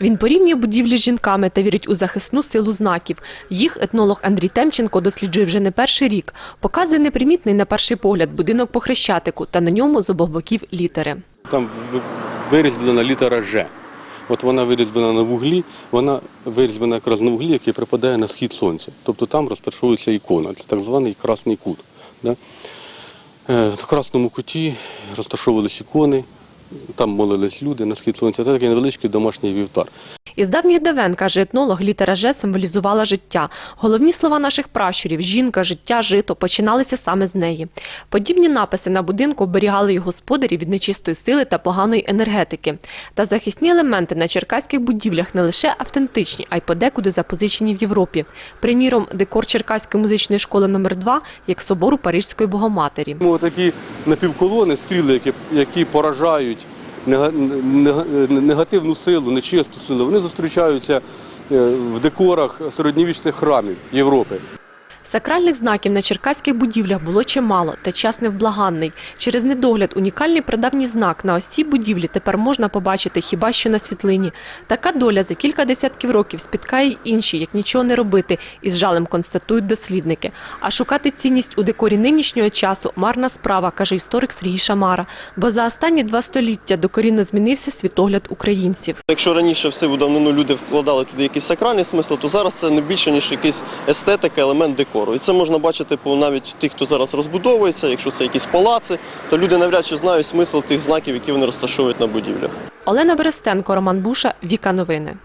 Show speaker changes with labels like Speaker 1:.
Speaker 1: Він порівнює будівлі з жінками та вірить у захисну силу знаків. Їх етнолог Андрій Темченко досліджує вже не перший рік. Показує непримітний на перший погляд будинок по хрещатику та на ньому з обох боків літери.
Speaker 2: Там вирізблена літера Ж. От вона вирізблена на вуглі, вона вирізблена якраз на вуглі, який припадає на схід сонця. Тобто там розташовується ікона, це так званий красний кут. Е, В красному куті розташовувалися ікони, там молились люди на схід сонця. Це такий невеличкий домашній вівтар.
Speaker 1: Із давніх давен, каже етнолог, літера Ж символізувала життя. Головні слова наших пращурів жінка, життя, жито починалися саме з неї. Подібні написи на будинку оберігали й господарі від нечистої сили та поганої енергетики. Та захисні елементи на черкаських будівлях не лише автентичні, а й подекуди запозичені в Європі. Приміром, декор Черкаської музичної школи номер 2 як собору Парижської Богоматері.
Speaker 2: Такі напівколони, стріли, які, які поражають негативну силу, нечисту силу, вони зустрічаються е, в декорах середньовічних храмів Європи.
Speaker 1: Сакральних знаків на черкаських будівлях було чимало, та час невблаганний. Через недогляд унікальний прадавній знак на ось цій будівлі тепер можна побачити хіба що на світлині. Така доля за кілька десятків років спіткає й інші, як нічого не робити, із жалем констатують дослідники. А шукати цінність у декорі нинішнього часу марна справа, каже історик Сергій Шамара. Бо за останні два століття докорінно змінився світогляд українців.
Speaker 3: Якщо раніше в сиву давнину люди вкладали туди якийсь сакральний смисл, то зараз це не більше ніж якийсь естетика, елемент декору. І це можна бачити по навіть тих, хто зараз розбудовується. Якщо це якісь палаци, то люди навряд чи знають смисл тих знаків, які вони розташовують на будівлях.
Speaker 1: Олена Берестенко, Роман Буша, Віка Новини.